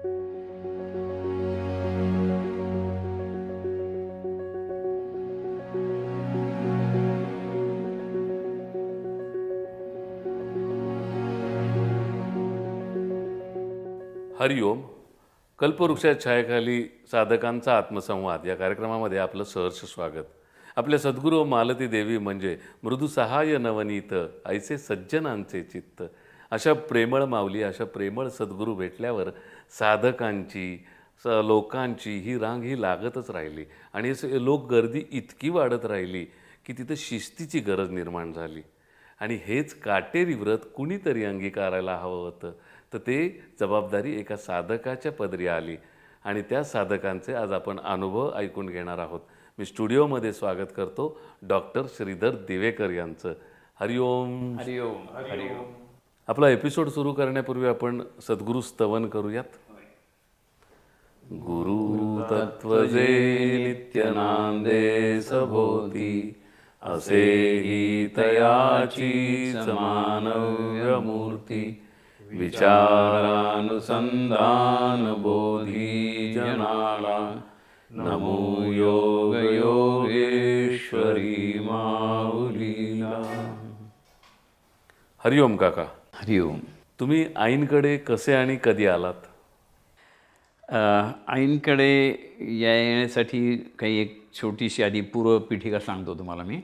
हरिओम कल्पवृक्षा छायाखाली साधकांचा आत्मसंवाद. या कार्यक्रमामध्ये आपलं सहर्ष स्वागत. आपल्या सद्गुरू मालती देवी म्हणजे मृदू नवनीत ऐसे सज्जनांचे चित्त. अशा प्रेमळ माऊली अशा प्रेमळ सद्गुरू भेटल्यावर साधकांची स लोकांची ही रांग ही लागतच राहिली. आणि लोक गर्दी इतकी वाढत राहिली की तिथं शिस्तीची गरज निर्माण झाली. आणि हेच काटेरी व्रत कुणीतरी अंगीकारायला हवं होतं. तर ते जबाबदारी एका साधकाच्या पदरी आली. आणि त्या साधकांचे आज आपण अनुभव ऐकून घेणार आहोत. मी स्टुडिओमध्ये स्वागत करतो डॉक्टर श्रीधर दिवेकर यांचं. हरिओम. हरिओम. हरिओम. आपला एपिसोड सुरू करण्यापूर्वी आपण सद्गुरू स्तवन करूयात. गुरु तत्वजे नित्य नांदे सभोती असे ही तयाची समानव्यमूर्ती विचारानुसंधान बोधी जनाला. नमो योग योगेश्वरी माऊलीला. हरिओम काका. हरिओम तुम्ही आईंकडे कसे आणि कधी आलात? आईंकडे येण्यासाठी काही एक छोटीशी आधी पूर्वपीठिका सांगतो तुम्हाला मी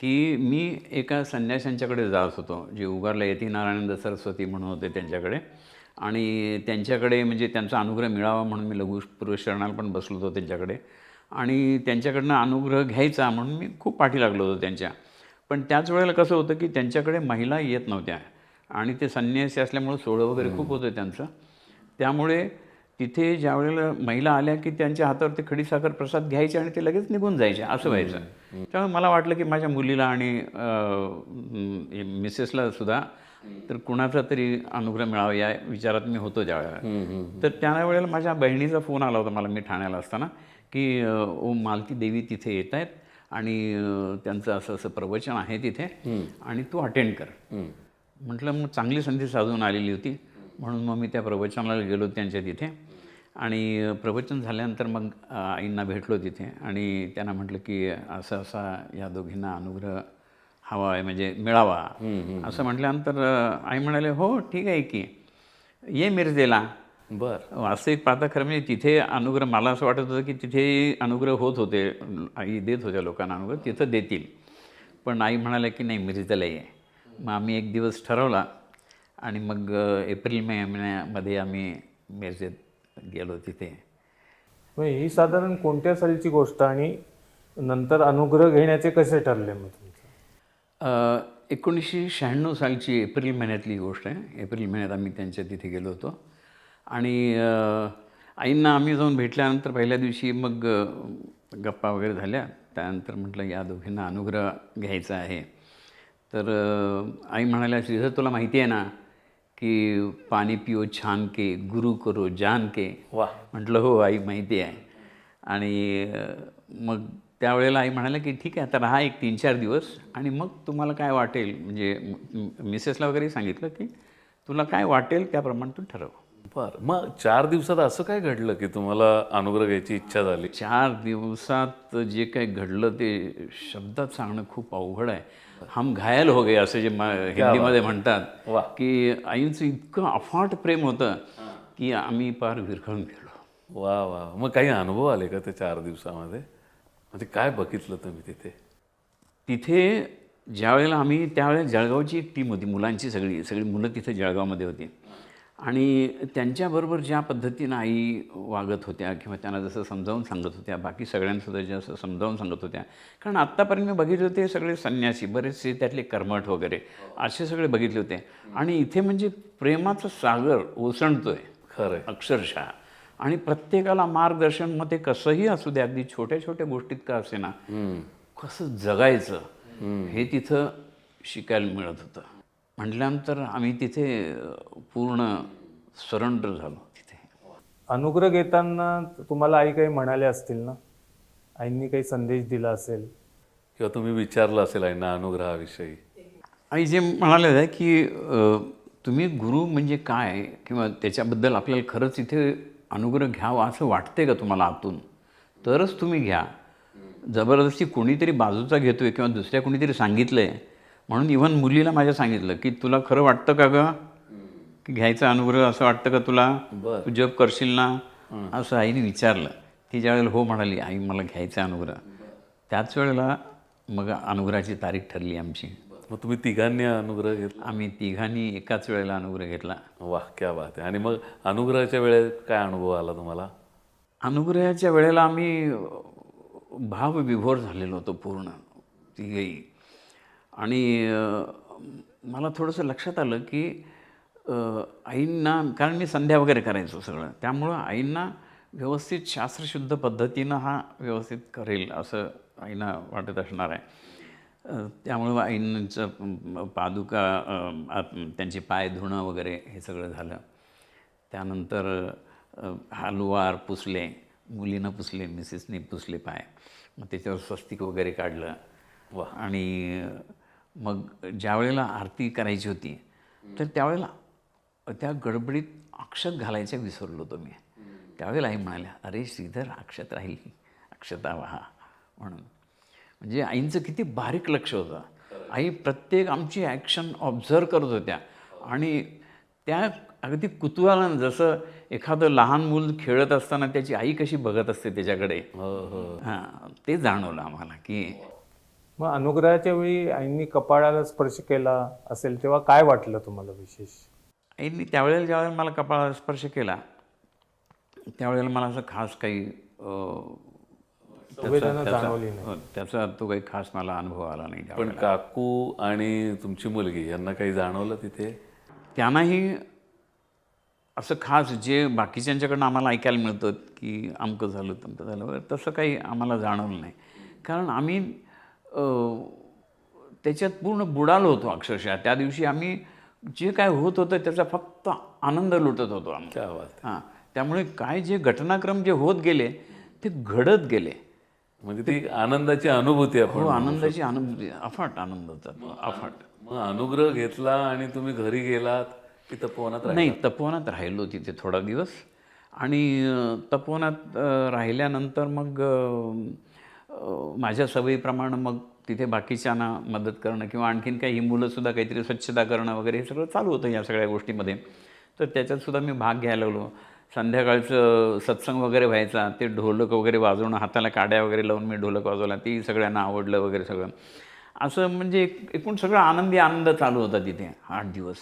की मी एका संन्याशांच्याकडे जात होतो जे उगारला यती नारायणंद सरस्वती म्हणून होते त्यांच्याकडे. आणि त्यांच्याकडे म्हणजे त्यांचा अनुग्रह मिळावा म्हणून मी लघु पुरुषरणाला पण बसलो होतो त्यांच्याकडे. आणि त्यांच्याकडनं अनुग्रह घ्यायचा म्हणून मी खूप पाठी लागलो होतो त्यांच्या. पण त्याच वेळेला कसं होतं की त्यांच्याकडे महिला येत नव्हत्या. आणि ते संन्यासी असल्यामुळं सोहळं वगैरे खूप होतं त्यांचं. त्यामुळे तिथे ज्या वेळेला महिला आल्या की त्यांच्या हातावर ते खडीसाखर प्रसाद घ्यायचे आणि ते लगेच निघून जायचे असं व्हायचं. त्यामुळे मला वाटलं की माझ्या मुलीला आणि मिसेसला सुद्धा तर कुणाचा तरी अनुग्रह मिळावा या विचारात मी होतो ज्यावेळेला. तर त्या वेळेला माझ्या बहिणीचा फोन आला होता मला मी ठाण्याला असताना की ओ मालती देवी तिथे येत आहेत आणि त्यांचं असं असं प्रवचन आहे तिथे आणि तू अटेंड कर. म्हटलं मग चांगली संधी साधून आलेली होती. म्हणून मग मी त्या प्रवचनाला गेलो त्यांच्या तिथे. आणि प्रवचन झाल्यानंतर मग आईंना भेटलो तिथे. आणि त्यांना म्हटलं की असं असा या दोघींना अनुग्रह हवा आहे म्हणजे मिळावा. असं म्हटल्यानंतर आई म्हणाले हो ठीक आहे की. ये मिरजेला. बर. वास्तविक पाहता खरं म्हणजे तिथे अनुग्रह मला असं वाटत होतं की तिथे अनुग्रह होत होते. आई देत होत्या लोकांना अनुग्रह तिथं देतील. पण आई म्हणाल्या की नाही मिरजेला ये. मग आम्ही एक दिवस ठरवला आणि मग एप्रिल मे महिन्यामध्ये आम्ही मिरजेत गेलो तिथे. मग ही साधारण कोणत्या सालीची गोष्ट आणि नंतर अनुग्रह घेण्याचे कसे ठरले मग तुमचं? एकोणीसशे शहाण्णव सालची एप्रिल महिन्यातली गोष्ट आहे. एप्रिल महिन्यात आम्ही त्यांच्या तिथे गेलो होतो. आणि आईंना आम्ही जाऊन भेटल्यानंतर पहिल्या दिवशी मग गप्पा वगैरे झाल्या. त्यानंतर म्हटलं या दोघींना अनुग्रह घ्यायचा आहे. तर आई म्हणाल्या श्रीधर तुला माहिती आहे ना की पाणी पिओ छान के गुरु करो जान के. वा म्हटलं हो आई माहिती आहे. आणि मग त्यावेळेला आई म्हणाल्या की ठीक आहे आता राहा एक तीन चार दिवस आणि मग तुम्हाला काय वाटेल? म्हणजे मिसेसला वगैरे सांगितलं की तुला काय वाटेल त्याप्रमाणे तू ठरव. बर. मग चार दिवसात असं काय घडलं की तुम्हाला अनुग्रह घ्यायची इच्छा झाली? चार दिवसात जे काही घडलं ते शब्दात सांगणं खूप अवघड आहे. हम घायल हो गए असे जे म- हिंदीमध्ये म्हणतात वा. की आईंचं इतकं अफाट प्रेम होतं की आम्ही पार विरघळून गेलो. वा वा मग काही अनुभव आले का ते चार दिवसामध्ये? म्हणजे काय बघितलं तुम्ही तिथे? तिथे ज्यावेळेला आम्ही त्यावेळेला जळगावची एक टीम होती मुलांची सगळी सगळी मुलं तिथे जळगावमध्ये होती. आणि त्यांच्याबरोबर ज्या पद्धतीनं आई वागत होत्या किंवा त्यांना जसं समजावून सांगत होत्या बाकी सगळ्यांसुद्धा जसं समजावून सांगत होत्या. कारण आत्तापर्यंत मी बघितले होते सगळे संन्यासी बरेचसे त्यातले कर्मठ वगैरे असे सगळे बघितले होते. आणि इथे म्हणजे प्रेमाचं सागर ओसंडतोय. खरंय. अक्षरशः. आणि प्रत्येकाला मार्गदर्शन मग ते कसंही असू दे अगदी छोट्या छोट्या गोष्टीत का असे ना कसं जगायचं हे तिथं शिकायला मिळत होतं. म्हटल्यानंतर आम्ही तिथे पूर्ण सरेंडर झालो तिथे. अनुग्रह घेताना तुम्हाला आई काही म्हणाले असतील ना? आईंनी काही संदेश दिला असेल? किंवा तुम्ही विचारलं असेल ना अनुग्रहाविषयी? आई जे म्हणाले आहे की तुम्ही गुरु म्हणजे काय? किंवा त्याच्याबद्दल आपल्याला खरंच इथे अनुग्रह घ्यावा असं वाटते का तुम्हाला आतून? तरच तुम्ही घ्या. जबरदस्ती कोणीतरी बाजूचा घेतो आहे किंवा दुसऱ्या कोणीतरी सांगितलं आहे म्हणून इव्हन मुलीला माझ्या सांगितलं की तुला खरं वाटतं का गं? की घ्यायचा अनुग्रह असं वाटतं का तुला. तू जप करशील ना? असं आईने विचारलं. ती ज्यावेळेला हो म्हणाली आई मला घ्यायचा अनुग्रह. त्याच वेळेला मग अनुग्रहाची तारीख ठरली आमची. मग तुम्ही तिघांनी अनुग्रह घेतला? आम्ही तिघांनी एकाच वेळेला अनुग्रह घेतला. वाह क्या बात आहे. आणि मग अनुग्रहाच्या वेळेत काय अनुभव आला तुम्हाला? अनुग्रहाच्या वेळेला आम्ही भावविभोर झालेलो होतो पूर्ण. तिघही. आणि मला थोडंसं लक्षात आलं की आईंना कारण मी संध्या वगैरे करायचो सगळं. त्यामुळं आईंना व्यवस्थित शास्त्रशुद्ध पद्धतीनं हा व्यवस्थित करेल असं आईना वाटत असणार आहे. त्यामुळं आईंचं पादुका त्यांचे पाय धुणं वगैरे हे सगळं झालं. त्यानंतर हलवार पुसले मुलीनं पुसले मिसेसने पुसले पाय. मग त्याच्यावर स्वस्तिक वगैरे काढलं. व आणि मग ज्या वेळेला आरती करायची होती तर त्यावेळेला त्या गडबडीत अक्षत घालायच्या विसरलो होतो मी. त्यावेळेला आई म्हणाल्या अरे श्रीधर अक्षत राहील अक्षता वाहा म्हणून. म्हणजे आईंचं किती बारीक लक्ष होतं. आई प्रत्येक आमची ॲक्शन ऑब्झर्व करत होत्या. आणि त्या अगदी कुतूहलानं जसं एखादं लहान मूल खेळत असताना त्याची आई कशी बघत असते त्याच्याकडे. हो हो. हां ते जाणवलं आम्हाला की मग अनुग्रहाच्या वेळी आईंनी कपाळाला स्पर्श केला असेल तेव्हा काय वाटलं तुम्हाला विशेष? आईने त्यावेळेला ज्यावेळेला मला कपाळाला स्पर्श केला त्यावेळेला मला असं खास काही जाणवली नाही. हो, त्याचा तो काही खास मला अनुभव आला नाही पण. काकू आणि तुमची मुलगी यांना काही जाणवलं तिथे? त्यांनाही असं खास जे बाकीच्यांच्याकडनं आम्हाला ऐकायला मिळतं की अमकं झालं तमकं झालं तसं काही आम्हाला जाणवलं नाही. कारण आम्ही त्याच्यात पूर्ण बुडालो होतो अक्षरशः. त्या दिवशी आम्ही जे काय होत होतं त्याचा फक्त आनंद लुटत होतो आम्ही. क्या बात हां. त्यामुळे काय जे घटनाक्रम जे होत गेले ते घडत गेले. म्हणजे ती आनंदाची अनुभूती आपण हो आनंदाची आनंद अफाट आनंद होता अफाट. मग अनुग्रह घेतला आणि तुम्ही घरी गेलात की तपोवनात नाही तपोवनात राहिलो तिथे थोडा दिवस. आणि तपोवनात राहिल्यानंतर मग माझ्या सवयीप्रमाणे मग तिथे बाकीच्यांना मदत करणं किंवा आणखीन काही ही मुलंसुद्धा काहीतरी स्वच्छता करणं वगैरे हे सगळं चालू होतं या सगळ्या गोष्टीमध्ये. तर त्याच्यातसुद्धा मी भाग घ्यायला लागलो. संध्याकाळचं सत्संग वगैरे व्हायचा ते ढोलक वगैरे वाजवणं हाताला काड्या वगैरे लावून मी ढोलक वाजवला ती सगळ्यांना आवडलं वगैरे सगळं. असं म्हणजे एक एकूण सगळं आनंदी आनंद चालू होता तिथे आठ दिवस.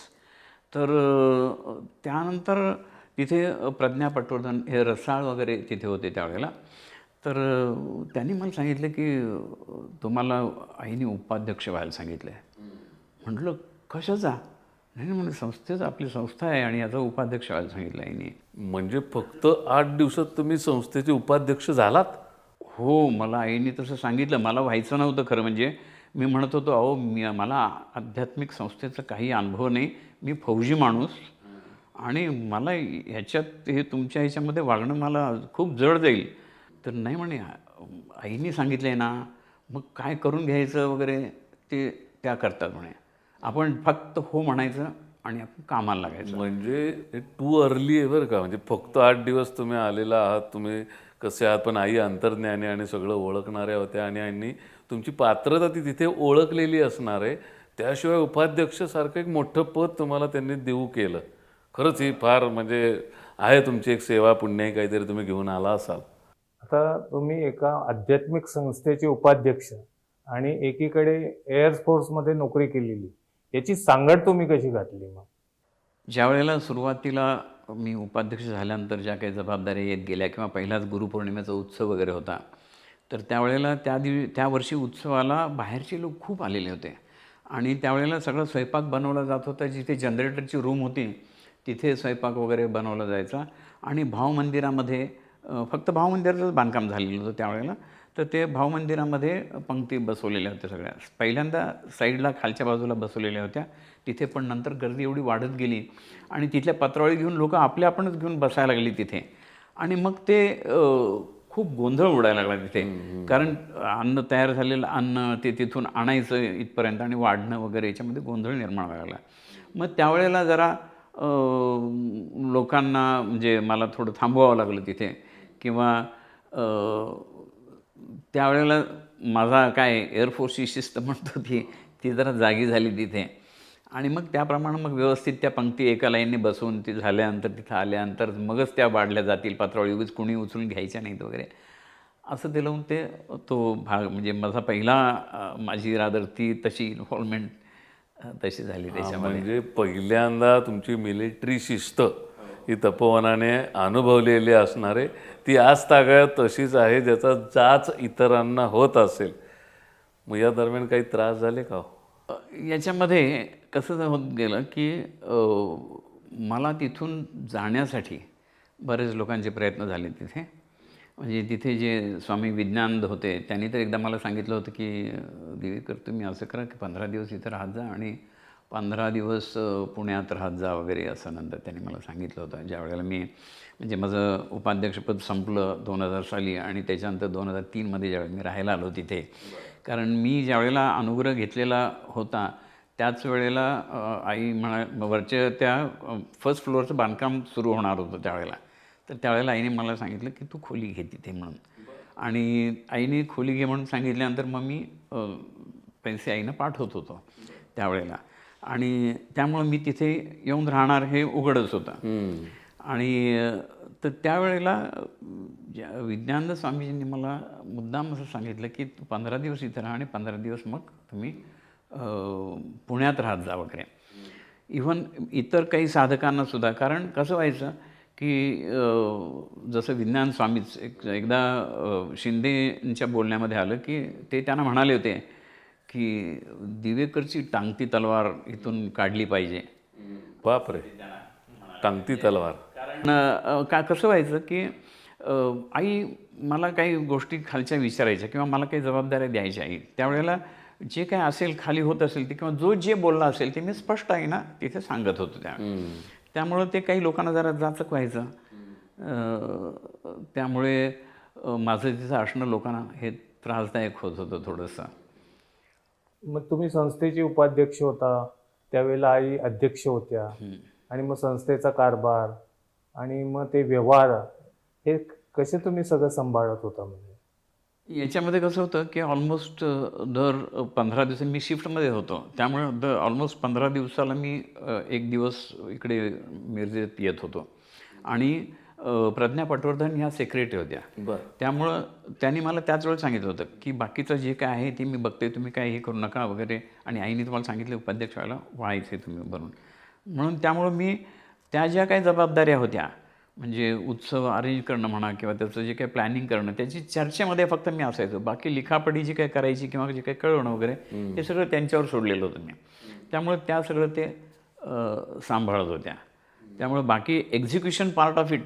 तर त्यानंतर तिथे प्रज्ञा पटवर्धन हे रसाळ वगैरे तिथे होते त्यावेळेला. तर त्यांनी मला सांगितलं की तुम्हाला आईने उपाध्यक्ष व्हायला सांगितलं आहे म्हटलं कशाचा? नाही म्हणजे संस्थेचं आपली संस्था आहे आणि याचा उपाध्यक्ष व्हायला सांगितलं आईने. म्हणजे फक्त आठ दिवसात तुम्ही संस्थेचे उपाध्यक्ष झालात? हो मला आईने तसं सांगितलं. मला व्हायचं नव्हतं खरं म्हणजे. मी म्हणत होतो अहो मी मला आध्यात्मिक संस्थेचा काही अनुभव नाही. मी फौजी माणूस आणि मला ह्याच्यात हे तुमच्या ह्याच्यामध्ये वागणं मला खूप जड जाईल. तर नाही म्हणे आईने सांगितलं आहे ना मग काय करून घ्यायचं वगैरे ते त्या करतात म्हणे. आपण फक्त हो म्हणायचं आणि आपण कामाला लागायचं. म्हणजे टू अर्ली आहे बरं का. म्हणजे फक्त आठ दिवस तुम्ही आलेला आहात तुम्ही कसे आहात पण आई अंतर्ज्ञानी आणि सगळं ओळखणाऱ्या होत्या आणि यांनी तुमची पात्रता ती तिथे ओळखलेली असणार आहे. त्याशिवाय उपाध्यक्षसारखं एक मोठं पद तुम्हाला त्यांनी देऊ केलं. खरंच ही फार म्हणजे आहे तुमची एक सेवा पुण्य काहीतरी तुम्ही घेऊन आला असाल. आता तुम्ही एका आध्यात्मिक संस्थेचे उपाध्यक्ष आणि एकीकडे एअरफोर्समध्ये नोकरी केलेली याची सांगड तुम्ही कशी घातली मग? ज्या वेळेला सुरुवातीला मी उपाध्यक्ष झाल्यानंतर ज्या काही जबाबदाऱ्या येत गेल्या किंवा पहिलाच गुरुपौर्णिमेचा उत्सव वगैरे होता तर त्यावेळेला त्या दिव त्या वर्षी उत्सवाला बाहेरचे लोक खूप आलेले होते. आणि त्यावेळेला सगळं स्वयंपाक बनवला जात होता जिथे जनरेटरची रूम होती तिथे स्वयंपाक वगैरे बनवला जायचा. आणि भाव मंदिरामध्ये फक्त भाव मंदिराचंच बांधकाम झालेलं होतं त्यावेळेला. तर ते भाव मंदिरामध्ये पंक्ती बसवलेल्या होत्या सगळ्या. पहिल्यांदा साईडला खालच्या बाजूला बसवलेल्या होत्या. तिथे पण नंतर गर्दी एवढी वाढत गेली आणि तिथल्या पत्रावळी घेऊन लोक आपल्या आपणच घेऊन बसायला लागली तिथे. आणि मग ते खूप गोंधळ उडायला लागला तिथे. कारण अन्न तयार झालेलं अन्न ते तिथून आणायचं इथपर्यंत आणि वाढणं वगैरे याच्यामध्ये गोंधळ निर्माण व्हायला लागला. मग त्यावेळेला जरा लोकांना म्हणजे मला थोडं थांबवावं लागलं तिथे. किंवा त्यावेळेला माझा काय एअरफोर्सची शिस्त म्हणतो ती ती जरा जागी झाली तिथे. आणि मग त्याप्रमाणे मग व्यवस्थित त्या पंक्ती एका लाईनने बसवून ती झाल्यानंतर तिथं आल्यानंतर मगच त्या वाढल्या जातील पात्रावळी. उगीच कुणी उचलून घ्यायच्या नाहीत वगैरे. असं ते लावून ते तो भाग म्हणजे माझा पहिला माझी रादर ती तशी इन्व्हॉल्वमेंट तशी झाली त्याच्यामध्ये. म्हणजे पहिल्यांदा तुमची मिलिटरी शिस्त ही तपोवनाने अनुभवलेली असणारे ती आज तागायत तशीच आहे ज्याचा जाच इतरांना होत असेल. मग या दरम्यान काही त्रास झाले का हो? याच्यामध्ये कसं होत गेलं की मला तिथून जाण्यासाठी बरेच लोकांचे प्रयत्न झाले तिथे. म्हणजे तिथे जे स्वामी विज्ञानंद होते त्यांनी तर एकदा मला सांगितलं होतं की दिवेकर तुम्ही असं करा की पंधरा दिवस इथं राहत जा आणि पंधरा दिवस पुण्यात राहत जा वगैरे असं नंतर त्यांनी मला सांगितलं होतं. ज्या वेळेला मी म्हणजे माझं उपाध्यक्षपद संपलं दोन हजार साली आणि त्याच्यानंतर दोन हजार तीनमध्ये ज्यावेळेला मी राहायला आलो तिथे कारण मी ज्यावेळेला अनुग्रह घेतलेला होता त्याच वेळेला आई म्हणा वरच्या त्या फर्स्ट फ्लोअरचं बांधकाम सुरू होणार होतं त्यावेळेला तर त्यावेळेला आईने मला सांगितलं की तू खोली घे तिथे म्हणून. आणि आईने खोली घे म्हणून सांगितल्यानंतर मग मी पैसे आईनं पाठवत होतो त्यावेळेला. आणि त्यामुळं मी तिथे येऊन राहणार हे उघडच होतं. आणि तर त्यावेळेला विज्ञानंद स्वामीजींनी मला मुद्दाम असं सांगितलं की तू पंधरा दिवस इथं राहा आणि पंधरा दिवस मग तुम्ही पुण्यात राहत जा वगैरे. इव्हन इतर काही साधकांना सुद्धा. कारण कसं व्हायचं की जसं विज्ञान स्वामीच एक एकदा शिंदेंच्या बोलण्यामध्ये आलं की ते त्यांना म्हणाले होते की दिवेकरची टांगती तलवार इथून काढली पाहिजे. बापरे. टांगती तलवार. कारण का कसं व्हायचं की आई मला काही गोष्टी खालच्या विचारायच्या किंवा मला काही जबाबदाऱ्या द्यायच्या आई त्यावेळेला जे काय असेल खाली होत असेल ते किंवा जो जे बोलला असेल ते मी स्पष्ट आहे ना तिथे सांगत होतो त्या. त्यामुळं ते काही लोकांना जरा जाचक व्हायचं. त्यामुळे माझं तिथं असणं लोकांना हे त्रासदायक होत होतं थोडंसं. मग तुम्ही संस्थेचे उपाध्यक्ष होता त्यावेळेला आई अध्यक्ष होत्या आणि मग संस्थेचा कारभार आणि मग ते व्यवहार हे कसे तुम्ही सगळं सांभाळत होता म्हणजे याच्यामध्ये कसं होतं की ऑलमोस्ट दर पंधरा दिवस मी शिफ्टमध्ये होतो. त्यामुळे द ऑलमोस्ट पंधरा दिवसाला मी एक दिवस इकडे मिरजेत येत होतो. आणि प्रज्ञा पटवर्धन ह्या सेक्रेटरी होत्या. बर. त्यामुळं त्यांनी मला त्याच वेळेला सांगितलं होतं की बाकीचं जे काय आहे ते मी बघते तुम्ही काय हे करू नका वगैरे. आणि आईने तुम्हाला सांगितलं उपाध्यक्ष व्हायला व्हायचे तुम्ही बनून म्हणून त्यामुळं मी त्या ज्या काही जबाबदाऱ्या होत्या म्हणजे उत्सव अरेंज करणं म्हणा किंवा त्याचं जे काही प्लॅनिंग करणं त्याची चर्चेमध्ये फक्त मी असायचो. बाकी लिखापडी जी काही करायची किंवा जे काही कळवणं वगैरे हे सगळं त्यांच्यावर सोडलेलं होतं मी. त्यामुळे त्या सगळं ते सांभाळत होत्या. त्यामुळे बाकी एक्झिक्युशन पार्ट ऑफ इट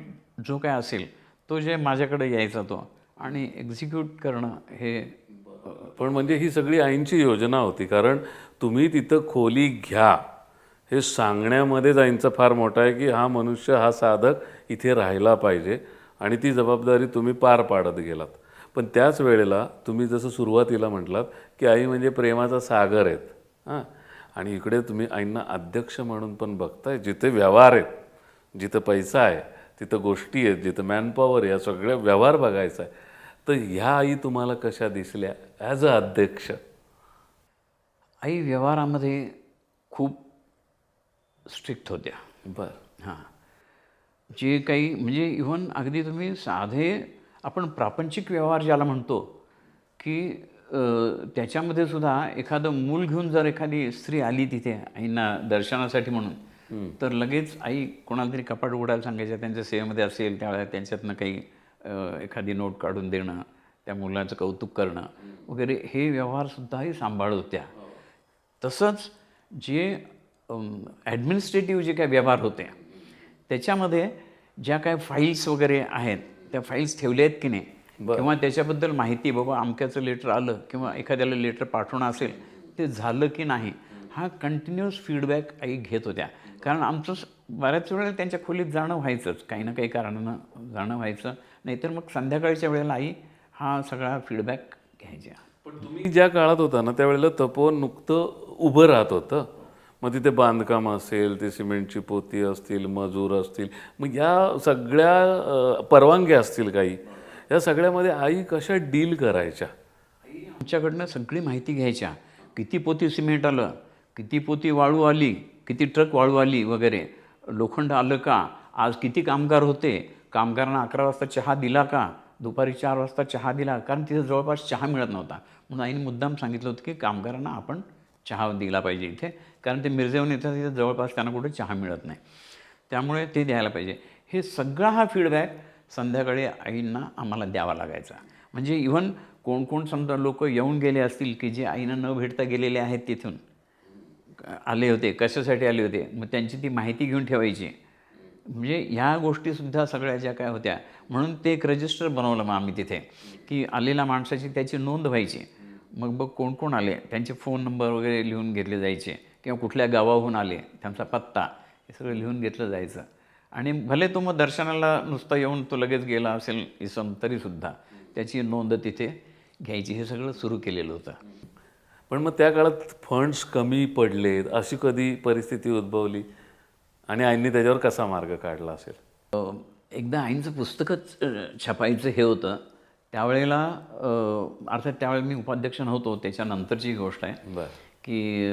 जो काय असेल तो जे माझ्याकडे यायचा तो. आणि एक्झिक्यूट करणं हे पण म्हणजे ही सगळी आईंची योजना होती. कारण तुम्ही तिथं खोली घ्या. हे सांगण्यामध्येच आईंचा फार मोठा आहे की हा मनुष्य हा साधक इथे राहायला पाहिजे आणि ती जबाबदारी तुम्ही पार पाडत गेलात. पण त्याच वेळेला तुम्ही जसं सुरुवातीला म्हटलात की आई म्हणजे प्रेमाचा सागर आहेत. हां. आणि इकडे तुम्ही आईंना अध्यक्ष म्हणून पण बघताय जिथे व्यवहार आहेत जिथं पैसा आहे तिथं गोष्टी आहेत जिथं मॅनपॉवर या सगळ्या व्यवहार बघायचा आहे. तर ह्या आई तुम्हाला कशा दिसल्या? ॲज अ अध्यक्ष. आई व्यवहारामध्ये खूप स्ट्रिक्ट होत्या. बर. हां. जे काही म्हणजे इव्हन अगदी तुम्ही साधे आपण प्रापंचिक व्यवहार ज्याला म्हणतो की त्याच्यामध्ये सुद्धा एखादं मूल घेऊन जर एखादी स्त्री आली तिथे आईंना दर्शनासाठी म्हणून तर लगेच आई कोणाला तरी कपाट उघडायला सांगायचं त्यांच्या सेवेमध्ये असेल त्यावेळेला त्यांच्यातनं काही एखादी नोट काढून देणं त्या मुलाचं कौतुक करणं वगैरे हे व्यवहारसुद्धाही सांभाळत होत्या. तसंच जे ॲडमिनिस्ट्रेटिव्ह जे काय व्यवहार होते त्याच्यामध्ये ज्या काय फाईल्स वगैरे आहेत त्या फाईल्स ठेवल्या आहेत की नाही किंवा त्याच्याबद्दल माहिती बाबा अमक्याचं लेटर आलं किंवा एखाद्याला लेटर पाठवणं असेल ते झालं की नाही हा कंटिन्युअस फीडबॅक आई घेत होत्या. कारण आमचं स- बऱ्याच वेळेला त्यांच्या खोलीत जाणं व्हायचंच काही ना काही कारणानं जाणं व्हायचं. नाहीतर मग संध्याकाळच्या वेळेला आई हा सगळा फीडबॅक घ्यायच्या. पण तुम्ही ज्या काळात होता ना त्यावेळेला तपोवन नुकतं उभं राहत होतं. मग तिथे बांधकाम असेल ते सिमेंटची पोती असतील मजूर असतील मग या सगळ्या परवानग्या असतील काही या सगळ्यामध्ये आई कशा डील करायच्या? आमच्याकडनं सगळी माहिती घ्यायच्या. किती पोती सिमेंट आलं किती पोती वाळू आली किती ट्रक वाळू आली वगैरे. लोखंड आलं का? आज किती कामगार होते? कामगारांना अकरा वाजता चहा दिला का? दुपारी चार वाजता चहा दिला? कारण तिथे जवळपास चहा मिळत नव्हता. म्हणून आईने मुद्दाम सांगितलं होतं की कामगारांना आपण चहा दिला पाहिजे इथे. कारण ते मिरजेहून येतात तिथे जवळपास त्यांना कुठे चहा मिळत नाही. त्यामुळे ते द्यायला पाहिजे. हे सगळा हा फीडबॅक संध्याकाळी आईंना आम्हाला द्यावा लागायचा. म्हणजे इव्हन कोण कोण समजा लोक येऊन गेले असतील की जे आईनं न भेटता गेलेले आहेत तिथून आले होते कशासाठी आले होते मग त्यांची ती माहिती घेऊन ठेवायची. म्हणजे ह्या गोष्टीसुद्धा सगळ्या ज्या काय होत्या म्हणून ते एक रजिस्टर बनवलं मग आम्ही तिथे की आलेल्या माणसाची त्याची नोंद व्हायची. मग बघ कोण कोण आले त्यांचे फोन नंबर वगैरे लिहून घेतले जायचे. किंवा कुठल्या गावाहून आले त्यांचा पत्ता हे सगळं लिहून घेतलं जायचं. आणि भले तो मग दर्शनाला नुसता येऊन तो लगेच गेला असेल इसम तरीसुद्धा त्याची नोंद तिथे घ्यायची हे सगळं सुरू केलेलं होतं. पण मग त्या काळात फंड्स कमी पडलेत अशी कधी परिस्थिती उद्भवली? आणि आईंनी त्याच्यावर कसा मार्ग काढला असेल? एकदा आईंचं पुस्तकच छापायचं हे होतं. त्यावेळेला अर्थात त्यावेळेला मी उपाध्यक्ष नव्हतो त्याच्यानंतरची गोष्ट आहे. बरं. की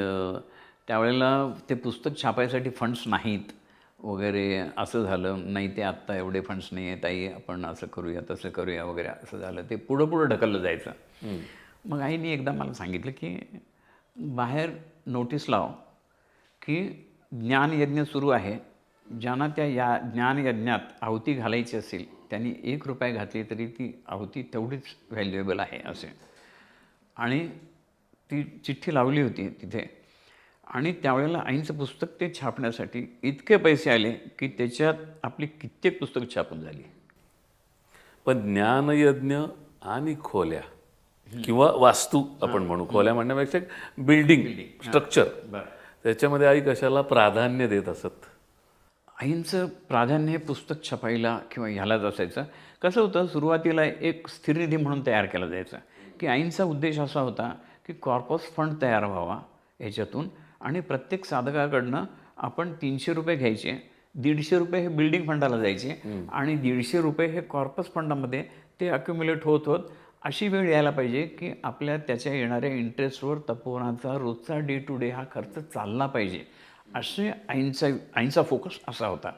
त्यावेळेला ते पुस्तक छापायसाठी फंड्स नाहीत वगैरे असं झालं. नाही ते आत्ता एवढे फंड्स नाही आहेत आई आपण असं करूया तसं करूया वगैरे असं झालं. ते पुढं पुढं ढकललं जायचं. मग आईने एकदा मला सांगितलं की बाहेर नोटीस लाव की ज्ञानयज्ञ सुरू आहे. ज्यांना त्या या ज्ञानयज्ञात आहुती घालायची असेल त्यांनी एक रुपये घातली तरी ती आहुती तेवढीच व्हॅल्युएबल आहे असे. आणि ती चिठ्ठी लावली होती तिथे. आणि त्यावेळेला आईंचं पुस्तक ते छापण्यासाठी इतके पैसे आले की त्याच्यात आपली कित्येक पुस्तकं छापून झाली. पण ज्ञानयज्ञ आणि खोल्या किंवा वास्तू आपण म्हणू खोल्या म्हणण्यापेक्षा बिल्डिंग स्ट्रक्चर. त्याच्यामध्ये आई कशाला प्राधान्य देत असत? आईंचं प्राधान्य हे पुस्तक छपायला किंवा ह्यालाच असायचं. कसं होतं सुरुवातीला एक स्थिरनिधी म्हणून तयार केला जायचा. की आईंचा उद्देश असा होता की कॉर्पस फंड तयार व्हावा याच्यातून. आणि प्रत्येक साधकाकडनं आपण तीनशे रुपये घ्यायचे दीडशे रुपये हे बिल्डिंग फंडाला जायचे आणि दीडशे रुपये हे कॉर्पस फंडामध्ये ते अक्युम्युलेट होत होत अशी वेळ यायला पाहिजे की आपल्या त्याच्या येणाऱ्या इंटरेस्टवर तपोवनाचा रोजचा डे टू डे हा खर्च चालला पाहिजे. असे आईंचा आईंचा फोकस असा होता.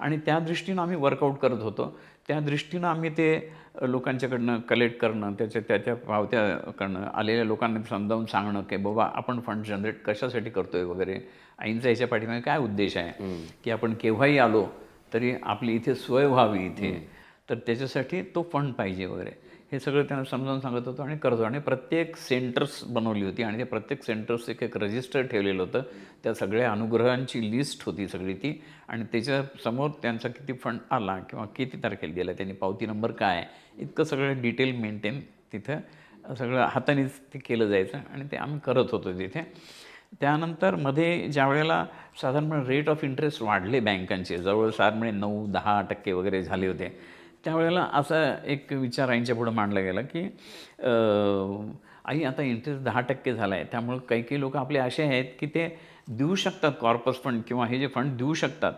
आणि त्या दृष्टीनं आम्ही वर्कआउट करत होतो. त्या दृष्टीनं आम्ही ते लोकांच्याकडनं कलेक्ट करणं त्याच्या त्याच्या पावत्या करणं आलेल्या लोकांना समजावून सांगणं की बाबा आपण फंड जनरेट कशासाठी करतोय वगैरे आईंचा याच्या पाठीमागे काय उद्देश आहे? की आपण केव्हाही आलो तरी आपली इथे सोय व्हावी इथे. तर त्याच्यासाठी तो फंड पाहिजे वगैरे. हे सगळं त्यांना समजावून सांगत होतो आणि करतो. आणि प्रत्येक सेंटर्स बनवली होती आणि त्या प्रत्येक सेंटर्स एक एक रजिस्टर ठेवलेलं होतं. त्या सगळ्या अनुग्रहांची लिस्ट होती सगळी ती. आणि त्याच्यासमोर त्यांचा किती फंड आला किंवा किती तारखेला गेला त्यांनी पावती नंबर काय इतकं सगळं डिटेल मेंटेन तिथं सगळं हातानेच ते केलं जायचं आणि ते आम्ही करत होतो तिथे. त्यानंतरमध्ये ज्या वेळेला साधारणपणे रेट ऑफ इंटरेस्ट वाढले बँकांचे जवळ साधारणपणे नऊ दहा टक्के वगैरे झाले होते. त्यावेळेला असा एक विचार आईंच्या पुढं मांडला गेला की आई आता इंटरेस्ट दहा टक्के झाला आहे त्यामुळं काही काही लोक आपले असे आहेत की ते देऊ शकतात कॉर्पस फंड किंवा हे जे फंड देऊ शकतात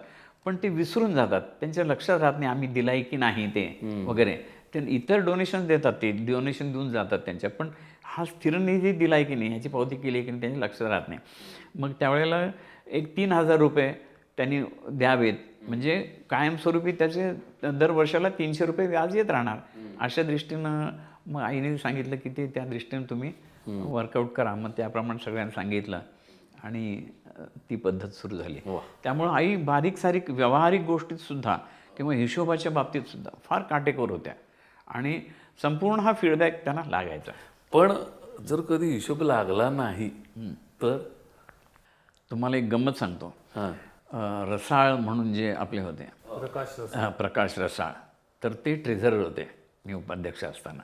पण ते विसरून जातात. त्यांच्या लक्षात राहत नाही आम्ही दिलाय की नाही ते वगैरे. ते इतर डोनेशन देतात ते डोनेशन देऊन जातात त्यांच्या पण हा स्थिर निधी दिलाय की नाही ह्याची पावती केली आहे की नाही त्यांच्या लक्षात राहत नाही. मग त्यावेळेला एक तीन हजार रुपये त्यांनी द्यावेत. म्हणजे कायमस्वरूपी त्याचे दर वर्षाला तीनशे रुपये व्याज येत राहणार. अशा दृष्टीनं मग आईने सांगितलं की ते त्या दृष्टीनं तुम्ही वर्कआउट करा. मग त्याप्रमाणे सगळ्यांना सांगितलं आणि ती पद्धत सुरू झाली. त्यामुळं आई बारीक सारीक व्यावहारिक गोष्टीत सुद्धा किंवा हिशोबाच्या बाबतीत सुद्धा फार काटेकोर होत्या. आणि संपूर्ण हा फीडबॅक त्यांना लागायचा. पण जर कधी हिशोब लागला नाही तर? तुम्हाला एक गंमत सांगतो. रसाळ म्हणून जे आपले होते. प्रकाश हा, प्रकाश रसाळ. तर ते ट्रेझरर होते मी उपाध्यक्ष असताना.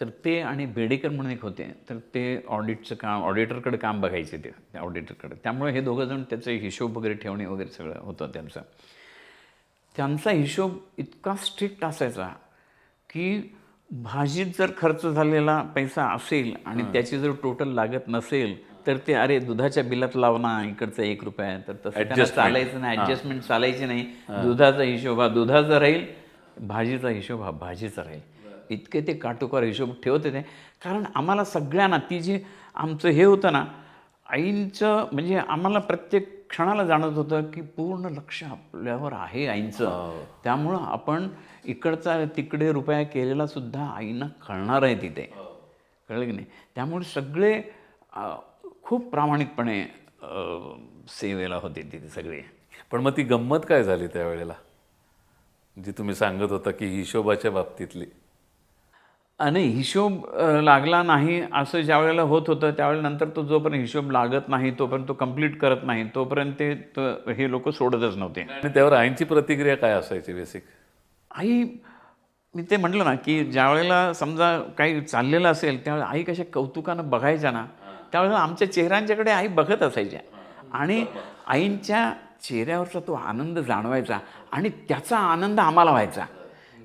तर ते आणि बेडेकर म्हणून एक होते तर ते ऑडिटचं काम ऑडिटरकडे काम बघायचे ते त्या ऑडिटरकडे. त्यामुळे हे दोघंजण त्याचे हिशोब वगैरे ठेवणे वगैरे सगळं होतं त्यांचं. त्यांचा हिशोब इतका स्ट्रिक्ट असायचा की भाजीत जर खर्च झालेला पैसा असेल आणि त्याची जर टोटल लागत नसेल तर ते अरे दुधाच्या बिलात लाव ना इकडचा एक रुपया. तर तसं त्यांना. चालायचं नाही ऍडजस्टमेंट चालायची नाही. दुधाचा हिशोब हा दुधाचा राहील भाजीचा हिशोब हा भाजीचा राहील. इतके ते काटोकार हिशोब ठेवत होते. कारण आम्हाला सगळ्यांना ती जी आमचं हे होतं ना आईंचं म्हणजे आम्हाला प्रत्येक क्षणाला जाणवत होतं की पूर्ण लक्ष आपल्यावर आहे आईंचं. त्यामुळं आपण इकडचा तिकडे रुपया केलेला सुद्धा आईंना कळणार आहे तिथे. कळलं की नाही? त्यामुळे सगळे खूप प्रामाणिकपणे सेवेला होते तिथे सगळे. पण मग ती गंमत काय झाली त्यावेळेला? जी तुम्ही सांगत होता की हिशोबाच्या बाबतीतली. आणि हिशोब लागला नाही असं ज्या वेळेला होत होतं त्यावेळेला नंतर तो जोपर्यंत हिशोब लागत नाही तोपर्यंत तो कंप्लीट करत नाही तोपर्यंत ते त- हे लोक सोडतच नव्हते. आणि त्यावर आईंची प्रतिक्रिया काय असायची बेसिक? आई मी ते म्हटलं ना की ज्या वेळेला समजा काही चाललेलं असेल त्यावेळेला आई कशा कौतुकानं बघायच्या ना त्यामुळे आमच्या चेहऱ्यांच्याकडे आई बघत असायच्या. आणि आईंच्या चेहऱ्यावरचा तो आनंद जाणवायचा आणि त्याचा आनंद आम्हाला व्हायचा.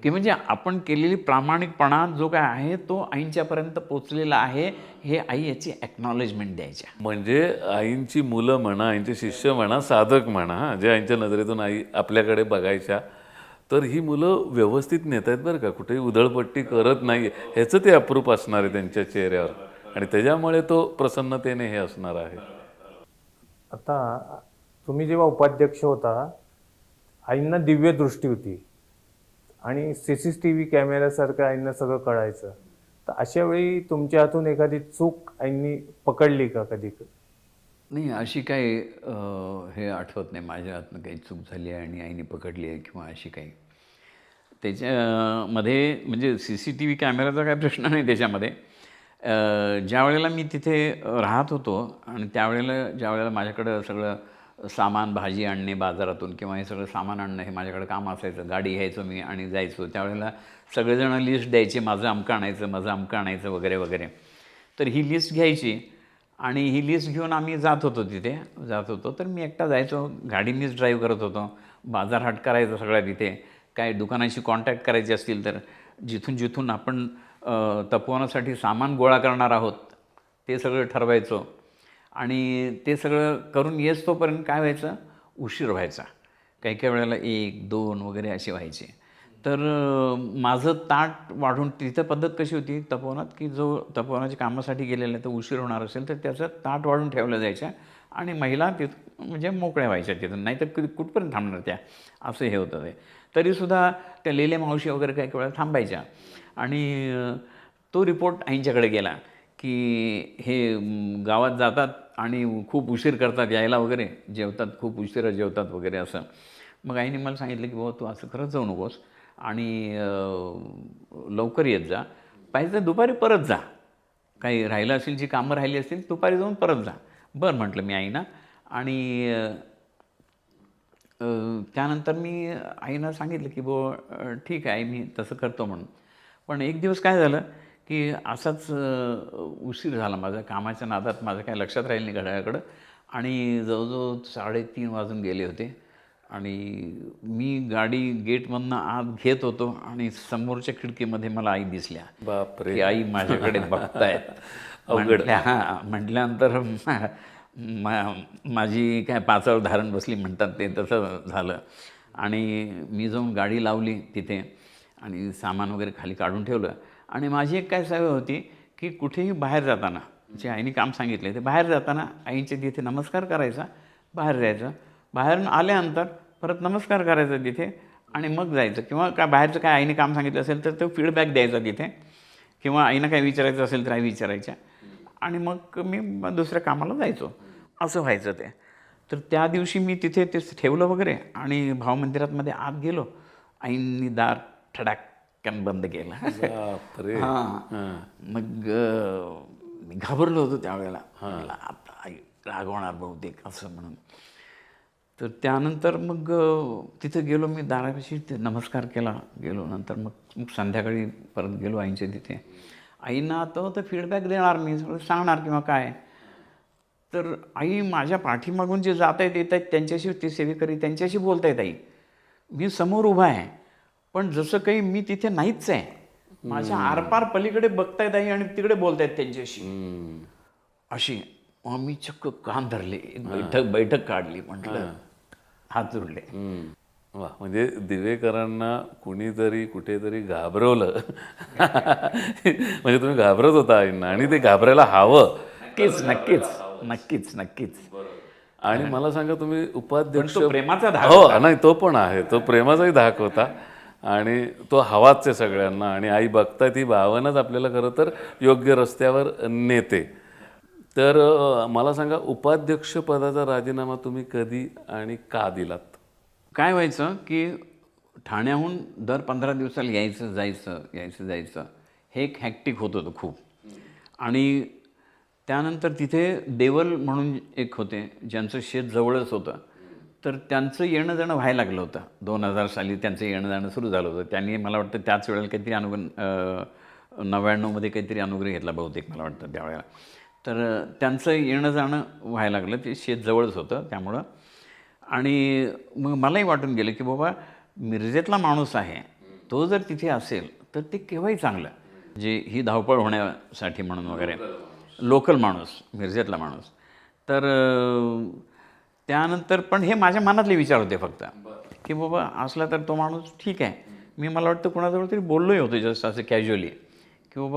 की म्हणजे आपण केलेली प्रामाणिकपणा जो काय आहे तो आईंच्यापर्यंत पोचलेला आहे हे आई याची ॲक्नॉलेजमेंट द्यायच्या. म्हणजे आईंची मुलं म्हणा आईंचे शिष्य म्हणा साधक म्हणा जे आईंच्या नजरेतून आई आपल्याकडे बघायच्या तर ही मुलं व्यवस्थित नेत आहेत बरं का? कुठेही उधळपट्टी करत नाही ह्याचं ते अप्रूप असणार आहे त्यांच्या चेहऱ्यावर. आणि त्याच्यामुळे तो प्रसन्नतेने हे असणार आहे. आता तुम्ही जेव्हा उपाध्यक्ष होता आईंना दिव्य दृष्टी होती आणि सी सी टी व्ही कॅमेऱ्यासारखं आईंना सगळं कळायचं. तर अशा वेळी तुमच्या हातून एखादी चूक आईंनी पकडली का कधी? नाही अशी काही हे आठवत नाही. माझ्या हातनं काही चूक झाली आहे आणि आईने पकडली आहे किंवा अशी काही. त्याच्यामध्ये म्हणजे सी सी टी व्ही कॅमेराचा काही प्रश्न नाही त्याच्यामध्ये. ज्या वेळेला मी तिथे राहत होतो आणि त्यावेळेला ज्या वेळेला माझ्याकडं सगळं सामान भाजी आणणे बाजारातून किंवा हे सगळं सामान आणणं हे माझ्याकडे काम असायचं गाडी घ्यायचो मी आणि जायचो. त्यावेळेला सगळेजण लिस्ट द्यायचे माझं अमकं आणायचं माझं अमकं आणायचं वगैरे वगैरे. तर ही लिस्ट घ्यायची आणि ही लिस्ट घेऊन आम्ही जात होतो तिथे. जात होतो तर मी एकटा जायचो गाडी मीच ड्राईव्ह करत होतो. बाजार हाट करायचा सगळ्या तिथे. काय दुकानाशी कॉन्टॅक्ट करायचे असतील तर जिथून जिथून आपण तपोवनासाठी सामान गोळा करणार आहोत ते सगळं ठरवायचो. आणि ते सगळं करून येस तोपर्यंत काय व्हायचं? उशीर व्हायचा. काही काही वेळेला एक दोन वगैरे असे व्हायचे. तर माझं ताट वाढून तिथं पद्धत कशी होती? तपोवनात की जो तपोवनाच्या कामासाठी गेलेला आहे तर उशीर होणार असेल तर त्याचं ताट वाढून ठेवलं जायचं आणि महिला तिथं म्हणजे मोकळ्या व्हायच्या तिथून नाहीतर तर कुठपर्यंत थांबणार त्या? असं हे होतं ते. तरीसुद्धा त्या लेल्या मावशी वगैरे काही वेळा थांबायच्या. आणि तो रिपोर्ट आईंच्याकडे गेला की हे गावात जातात आणि खूप उशीर करतात यायला वगैरे जेवतात खूप उशिरा जेवतात वगैरे असं. मग आईने मला सांगितलं की बाबा तू असं खरंच जाऊ नकोस आणि लवकर येत जा. पाहिजे तर दुपारी परत जा. काही राहिलं असेल जी कामं राहिली असतील दुपारी जाऊन परत जा. बरं म्हटलं मी आईना आणि त्यानंतर मी आईनं सांगितलं की बो ठीक आहे आई मी तसं करतो म्हणून. पण एक दिवस काय झालं की असाच उशीर झाला माझा कामाच्या नादात माझं काय लक्षात राहील नाही घड्याळाकडं. आणि जवळजवळ साडेतीन वाजून गेले होते. आणि मी गाडी गेटमधनं आत घेत होतो आणि समोरच्या खिडकीमध्ये मला आई दिसल्या. बापरे. की आई माझ्याकडे बघतायत. म्हटल्या हां म्हटल्यानंतर मा- माझी काय पाचावर धारण बसली म्हणतात ते तसं झालं. आणि मी जाऊन गाडी लावली तिथे आणि सामान वगैरे खाली काढून ठेवलं. आणि माझी एक काय सवय होती की कुठेही बाहेर जाताना जे आईने काम सांगितले ते बाहेर जाताना आईचे तिथे नमस्कार करायचा बाहेर जायचं. बाहेरून आल्यानंतर परत नमस्कार करायचा तिथे आणि मग जायचं. किंवा काय बाहेरचं काय आईने काम सांगितलं असेल तर तो फीडबॅक द्यायचा तिथे. किंवा आईनं काय विचारायचं असेल तर आई विचारायच्या. आणि मग मी दुसऱ्या कामाला जायचो. असं व्हायचं ते. तर त्या दिवशी मी तिथे ते ठेवलं वगैरे आणि भावमंदिरातमध्ये आत गेलो. आईंनी दार ठडाक्यान बंद केलं. हां. मग मी घाबरलो होतो त्यावेळेला. आता आई रागवणार बहुतेक असं म्हणून. तर त्यानंतर मग तिथं गेलो मी दारापाशी ते नमस्कार केला. गेलो नंतर मग संध्याकाळी परत गेलो आईच्या तिथे. आईंना आता तर फीडबॅक देणार मी सगळं सांगणार किंवा काय. तर आई माझ्या पाठीमागून जे जात आहेत येत आहेत त्यांच्याशी ते सेवेकरी त्यांच्याशी बोलत आहेत आई. मी समोर उभा आहे पण जसं काही मी तिथे नाहीच आहे. माझ्या आरपार पलीकडे बघतायत आई आणि तिकडे बोलतायत त्यांच्याशी. अशी मी चक्क कान धरले एक बैठक बैठक काढली म्हटलं हात जोडले. वा म्हणजे दिवेकरांना कुणीतरी कुठेतरी घाबरवलं. म्हणजे तुम्ही घाबरत होता आईंना आणि ते घाबरायला हवं. नक्कीच नक्कीच नक्कीच नक्कीच. आणि मला सांगा तुम्ही उपाध्यक्ष तो प्रेमाचा धाक हो नाही तो पण आहे. तो प्रेमाचाही धाक होता. आणि तो हवाच आहे सगळ्यांना. आणि आई बघता ती भावनाच आपल्याला खरं तर योग्य रस्त्यावर नेते. तर मला सांगा उपाध्यक्ष पदाचा राजीनामा तुम्ही कधी आणि का दिलात? काय व्हायचं की ठाण्याहून दर पंधरा दिवसाला यायचं जायचं यायचं जायचं. हे एक हॅक्टिक होत होतं खूप. आणि त्यानंतर तिथे देवल म्हणून एक होते ज्यांचं शेत जवळच होतं. तर त्यांचं येणं जाणं व्हायला लागलं होतं. दोन हजार साली त्यांचं येणं जाणं सुरू झालं होतं. त्यांनी मला वाटतं त्याच वेळेला काहीतरी अनुग्रह नव्याण्णवमध्ये काहीतरी अनुग्रह घेतला बहुतेक मला वाटतं त्यावेळेला. तर त्यांचं येणं जाणं व्हायला लागलं. ते शेत जवळच होतं त्यामुळं. आणि मग मलाही वाटून गेलं की बाबा मिरजेतला माणूस आहे तो जर तिथे असेल तर ते केव्हाही चांगलं. जे ही धावपळ होण्यासाठी म्हणून वगैरे. लोकल माणूस मिरजेतला माणूस. तर त्यानंतर पण हे माझ्या मनातले विचार होते फक्त. की बाबा असला तर तो माणूस ठीक आहे. मी मला वाटतं कोणाजवळ तरी बोललोही होतो जस्ट असं कॅज्युअली की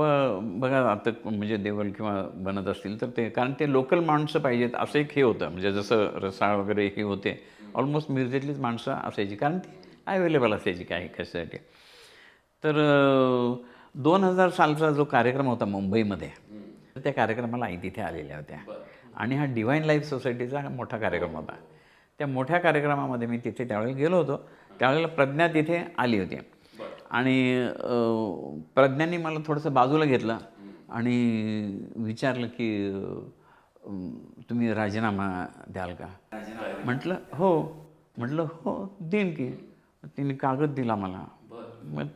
बघा आता म्हणजे देवल किंवा बनत असतील तर ते कारण ते लोकल माणसं पाहिजेत असं एक हे होतं. म्हणजे जसं रसाळ वगैरे हे होते ऑलमोस्ट मिरजेतलीच माणसं असायची कारण ती अवेलेबल असायची काय कशासाठी. तर दोन हजार सालचा जो कार्यक्रम होता मुंबईमध्ये तर त्या कार्यक्रमाला आई तिथे आलेल्या होत्या. आणि हा डिव्हाइन लाईफ सोसायटीचा हा मोठा कार्यक्रम होता. त्या मोठ्या कार्यक्रमामध्ये मी तिथे त्यावेळेला गेलो होतो. त्यावेळेला प्रज्ञा तिथे आली होती. आणि प्रज्ञांनी प्रज्ञाने मला थोडंसं बाजूला घेतलं आणि विचारलं की तुम्ही राजीनामा द्याल का? म्हटलं हो. म्हटलं हो देईन की. तिने कागद दिला मला. मग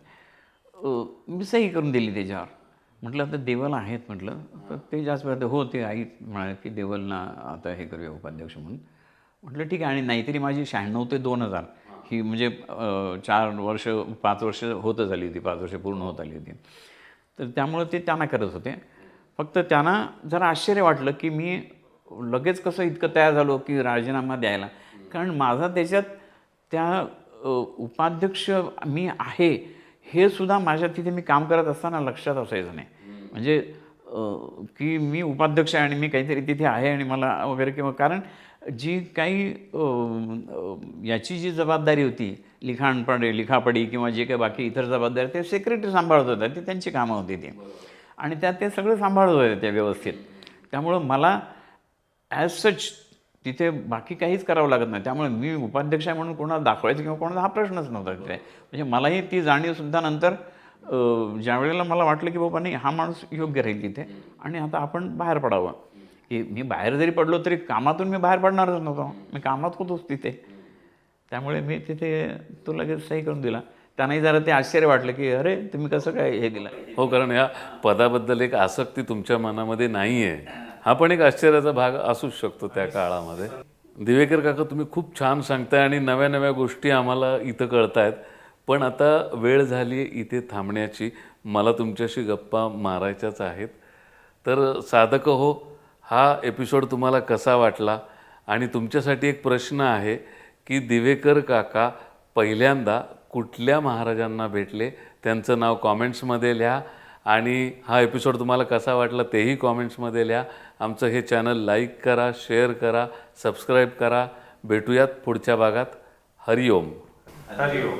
मी सही करून दिली त्याच्यावर. म्हटलं आता देवल आहेत म्हटलं. तर ते जास्त वेळ हो ते आई म्हणाले की देवलना आता हे करूया उपाध्यक्ष म्हणून. म्हटलं ठीक आहे. आणि नाहीतरी माझी शहाण्णव ते दोन हजार. ही म्हणजे चार वर्ष पाच वर्ष होतच झाली होती पाच वर्ष पूर्ण होत आली होती. तर त्यामुळं ते त्यांना करत होते. फक्त त्यांना जरा आश्चर्य वाटलं की मी लगेच कसं इतकं तयार झालो की राजीनामा द्यायला. कारण माझा त्याच्यात त्या उपाध्यक्ष मी आहे हे सुद्धा माझ्या तिथे मी काम करत असताना लक्षात असायचं नाही. म्हणजे की मी उपाध्यक्ष आहे आणि मी काहीतरी तिथे आहे आणि मला वगैरे किंवा कारण जी काही याची जी जबाबदारी होती लिखाणपडे लिखापडी किंवा जे काही बाकी इतर जबाबदारी ते सेक्रेटरी सांभाळत होत्या. ती त्यांची कामं होती ती. आणि त्यात ते सगळं सांभाळत होते त्या व्यवस्थित. त्यामुळं मला ॲज सच तिथे बाकी काहीच करावं लागत नाही. त्यामुळे मी उपाध्यक्ष आहे म्हणून कोणाला दाखवायचं किंवा कोणाला हा प्रश्नच नव्हता तिथे. म्हणजे मलाही ती जाणीवसुद्धा नंतर ज्या वेळेला मला वाटलं की बाबा नाही हा माणूस योग्य राहील तिथे. आणि आता आपण बाहेर पडावं. की मी बाहेर जरी पडलो तरी कामातून मी बाहेर पडणारच नव्हतो. मी कामात होतोच तिथे. त्यामुळे मी तिथे तो लगेच सही करून दिला. त्यांनाही जरा ते आश्चर्य वाटलं की अरे तुम्ही कसं काय हे दिलं? हो कारण या पदाबद्दल एक आसक्ती तुमच्या मनामध्ये नाही आहे हा पण एक आश्चर्याचा भाग असूच शकतो त्या काळामध्ये. दिवेकर काका तुम्ही खूप छान सांगताय आणि नव्या नव्या गोष्टी आम्हाला इथं कळतायत. पण आता वेळ झाली आहे इथे थांबण्याची. मला तुमच्याशी गप्पा मारायच्याच आहेत. तर साधक हो हा एपिसोड तुम्हाला कसा वाटला? आणि तुमच्यासाठी एक प्रश्न आहे की दिवेकर काका पहिल्यांदा कुठल्या महाराजांना भेटले? त्यांचं नाव कॉमेंट्समध्ये लिहा. आणि हा एपिसोड तुम्हाला कसा वाटला तेही कॉमेंट्समध्ये लिहा. आमचं हे चॅनल लाईक करा शेअर करा सबस्क्राईब करा. भेटूयात पुढच्या भागात. हरिओम. हरिओम.